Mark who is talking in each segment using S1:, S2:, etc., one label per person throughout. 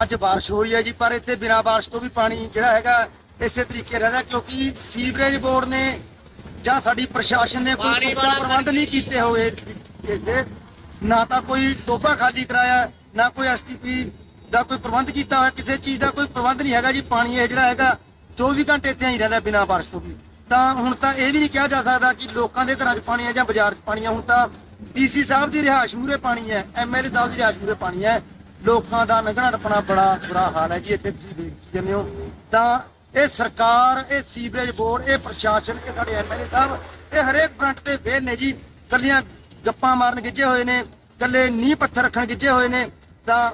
S1: ਅੱਜ ਬਾਰਿਸ਼ ਹੋਈ ਹੈ ਜੀ ਪਰ ਇੱਥੇ ਬਿਨਾਂ ਬਾਰਿਸ਼ ਤੋਂ ਵੀ ਪਾਣੀ ਜਿਹੜਾ ਹੈਗਾ ਇਸੇ ਤਰੀਕੇ ਰਹਿੰਦਾ ਕਿਉਂਕਿ ਸੀਵਰੇਜ ਬੋਰਡ ਨੇ ਜਾਂ ਸਾਡੀ ਪ੍ਰਸ਼ਾਸਨ ਨੇ ਕੋਈ ਪੁਖਤਾ ਪ੍ਰਬੰਧ ਨਹੀਂ ਕੀਤੇ ਹੋਏ ਇਸ ਦੇ ਨਾ ਤਾਂ ਕੋਈ ਟੋਬਾ ਖਾਲੀ ਕਰਾਇਆ ਨਾ ਕੋਈ ਐਸਟੀਪੀ ਦਾ ਕੋਈ ਪ੍ਰਬੰਧ ਕੀਤਾ ਹੋਇਆ ਕਿਸੇ ਚੀਜ਼ ਦਾ ਕੋਈ ਪ੍ਰਬੰਧ ਨਹੀਂ ਹੈਗਾ ਜੀ ਪਾਣੀ ਇਹ ਜਿਹੜਾ ਹੈਗਾ 24 ਘੰਟੇ ਇੱਥੇ ਹੀ ਰਹਿੰਦਾ ਬਿਨਾਂ ਬਾਰਿਸ਼ ਤੋਂ ਵੀ। ਤਾਂ ਹੁਣ ਤਾਂ ਇਹ ਵੀ ਨਹੀਂ ਕਿਹਾ ਜਾ ਸਕਦਾ ਕਿ ਲੋਕਾਂ ਦੇ ਘਰਾਂ 'ਚ ਪਾਣੀ ਹੈ ਜਾਂ ਬਾਜ਼ਾਰ 'ਚ ਪਾਣੀ ਹੈ। ਹੁਣ ਤਾਂ ਡੀਸੀ ਸਾਹਿਬ ਦੀ ਰਿਹਾਇਸ਼ ਮੂਰੇ ਪਾਣੀ ਹੈ ਐਮਐਲਏ ਸਾਹਿਬ ਦੀ ਰਿਹਾਇਸ਼ ਮੂਰੇ ਪਾਣੀ ਹੈ। ਲੋਕਾਂ ਦਾ ਲੰਘਣਾ ਟੱਪਣਾ ਬੜਾ ਬੁਰਾ ਹਾਲ ਹੈ ਜੀ ਇੱਥੇ ਤੁਸੀਂ ਦੇਖ ਜਾਂਦੇ ਹੋ। ਤਾਂ ਇਹ ਸਰਕਾਰ, ਇਹ ਸੀਵਰੇਜ ਬੋਰਡ, ਇਹ ਪ੍ਰਸ਼ਾਸਨ, ਇਹ ਸਾਡੇ ਐਮਐਲਏ ਸਾਹਿਬ, ਇਹ ਹਰੇਕ ਫਰੰਟ ਤੇ ਫੇਲ ਨੇ ਜੀ। ਕੱਲੀਆਂ ਗੱਪਾਂ ਮਾਰਨ ਗਿੱਜੇ ਹੋਏ ਨੇ ਕੱਲੇ ਨੀਂਹ ਪੱਥਰ ਰੱਖਣ ਗਿੱਜੇ ਹੋਏ ਨੇ। ਤਾਂ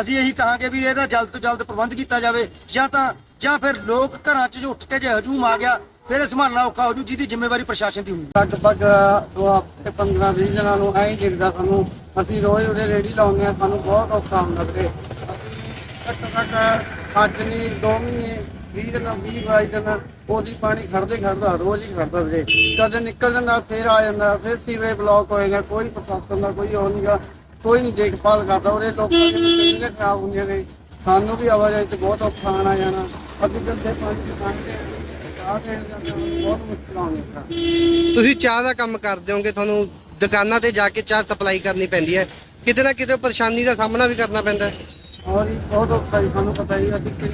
S1: ਅਸੀਂ ਇਹੀ ਕਹਾਂਗੇ ਵੀ ਇਹਦਾ ਜਲਦ ਤੋਂ ਜਲਦ ਪ੍ਰਬੰਧ ਕੀਤਾ ਜਾਵੇ। ਜਾਂ ਤਾਂ, ਜਾਂ ਫਿਰ ਲੋਕ ਘਰਾਂ 'ਚ ਜੋ ਉੱਠ ਕੇ ਜੇ ਹਜੂਮ ਆ ਗਿਆ, ਫਿਰ ਇਹ ਸੰਭਾਲਣਾ ਔਖਾ ਹੋ ਜੂ, ਜਿਹਦੀ ਜ਼ਿੰਮੇਵਾਰੀ ਪ੍ਰਸ਼ਾਸਨ ਦੀ ਹੋਊਗੀ
S2: ਲਗਭਗ ਦੋ ਹਫ਼ਤੇ 15 20 ਦਿਨਾਂ ਨੂੰ ਐਂ ਦਿਖਦਾ ਸਾਨੂੰ ਅਸੀਂ ਰੋਜ਼ ਉਹਦੇ ਰੇੜੀ ਲਾਉਂਦੇ ਆ ਸਾਨੂੰ ਬਹੁਤ ਔਖਾ ਹੁੰਦਾ ਵੀਰੇ। ਅਸੀਂ ਘੱਟੋ ਘੱਟ ਅੱਜ ਨਹੀਂ 2 ਮਹੀਨੇ 20 ਦਿਨ 20 22 ਦਿਨ ਉਹਦੀ ਪਾਣੀ ਖੜਦੇ ਖੜਦਾ ਰੋਜ਼ ਹੀ ਖੜਦਾ ਵੀਰੇ। ਕਦੇ ਨਿਕਲ ਜਾਂਦਾ, ਫਿਰ ਆ ਜਾਂਦਾ, ਫਿਰ ਸੀਵੇ ਬਲੌਕ ਹੋਏਗਾ ਕੋਈ ਪ੍ਰਸ਼ਾਸਨ ਦਾ ਕੋਈ ਉਹ ਨਹੀਂਗਾ ਕੋਈ ਨਹੀਂ ਦੇਖਭਾਲ ਕਰਦਾ ਉਹਦੇ ਲੋਕਾਂ ਦੀ ਜ਼ਮੀਨਾਂ ਖਰਾਬ ਹੁੰਦੀਆਂ ਨੇ। ਸਾਨੂੰ ਵੀ ਆਵਾਜਾਈ 'ਚ ਬਹੁਤ ਔਖਾ ਆਣਾ ਜਾਣਾ। ਅਸੀਂ ਗੰਦੇ ਪਾਣੀ ਚ ਲੰਘਦੇ ਆ ਕੇ ਬਹੁਤ ਮੁਸ਼ਕਲ ਆਉਂਦੀ ਹੈ
S3: ਤੁਸੀਂ ਚਾਹ ਦਾ ਕੰਮ ਕਰਦੇ ਹੋਗੇ, ਤੁਹਾਨੂੰ ਦੁਕਾਨਾਂ ਤੇ ਜਾ ਕੇ ਚਾਹ ਸਪਲਾਈ ਕਰਨੀ ਪੈਂਦੀ ਹੈ। ਕਿਤੇ ਨਾ ਕਿਤੇ ਪਰੇਸ਼ਾਨੀ ਦਾ ਸਾਹਮਣਾ ਵੀ ਕਰਨਾ ਪੈਂਦਾ ਹੈ।
S2: ਔਰ ਇਹ ਬਹੁਤ ਔਖਾ ਜੀ ਸਾਨੂੰ ਪਤਾ ਹੀ ਅਸੀਂ ਕਿ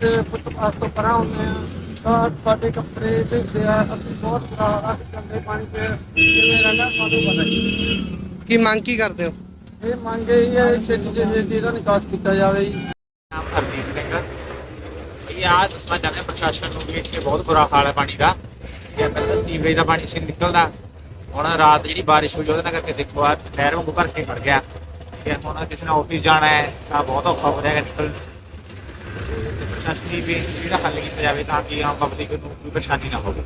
S2: ਤੇ ਫੁੱਟਪਾਥ ਤੋਂ ਪਰਾਂ ਹੁੰਦੇ ਆ ਤਾਂ ਸਾਡੇ ਕੱਪੜੇ ਭੇਜਦੇ ਆ ਅਸੀਂ ਬਹੁਤ ਬੁਰਾ ਹਾਲ ਗੰਦੇ ਪਾਣੀ 'ਚ ਜਿਵੇਂ ਰਹਿੰਦਾ ਸਾਨੂੰ ਪਤਾ ਹੀ
S3: ਕੀ ਮੰਗ ਕੀ ਕਰਦੇ ਹੋ?
S2: ਇਹ ਮੰਗ ਇਹ ਹੈ ਛੇਤੀ ਤੋਂ ਛੇਤੀ ਇਹਦਾ ਨਿਕਾਸ ਕੀਤਾ ਜਾਵੇ ਜੀ।
S4: ਨਾਮ ਹਰਦੀਪ ਸਿੰਘ ਇਹ ਆ ਦੱਸਣਾ ਚਾਹੁੰਦੇ ਹਾਂ ਪ੍ਰਸ਼ਾਸਨ ਨੂੰ ਵੀ ਇੱਥੇ ਬਹੁਤ ਬੁਰਾ ਹਾਲ ਹੈ ਪਾਣੀ ਦਾ। ਇਹ ਪਹਿਲਾਂ ਸੀਵਰੇਜ ਦਾ ਪਾਣੀ ਸੀ ਨਿਕਲਦਾ। ਹੁਣ ਰਾਤ ਜਿਹੜੀ ਬਾਰਿਸ਼ ਹੋਈ, ਉਹਦੇ ਨਾਲ ਕਰਕੇ ਦੇਖੋ ਆ ਨਹਿਰ ਵਾਂਗੂ ਭਰ ਕੇ ਖੜ ਗਿਆ। ਤੇ ਹੁਣ ਕਿਸੇ ਨੇ ਆਫਿਸ ਜਾਣਾ ਹੈ, ਤਾਂ ਬਹੁਤ ਔਖਾ ਹੋ ਰਿਹਾ ਅੱਜ ਤੇ ਪ੍ਰਸ਼ਾਸਨ ਵੀ ਜਿਹੜਾ ਹੱਲ ਕੀਤਾ ਜਾਵੇ ਤਾਂ ਕਿ ਆਮ ਪਬਲਿਕ ਨੂੰ ਕੋਈ ਪਰੇਸ਼ਾਨੀ ਨਾ ਹੋਵੇ।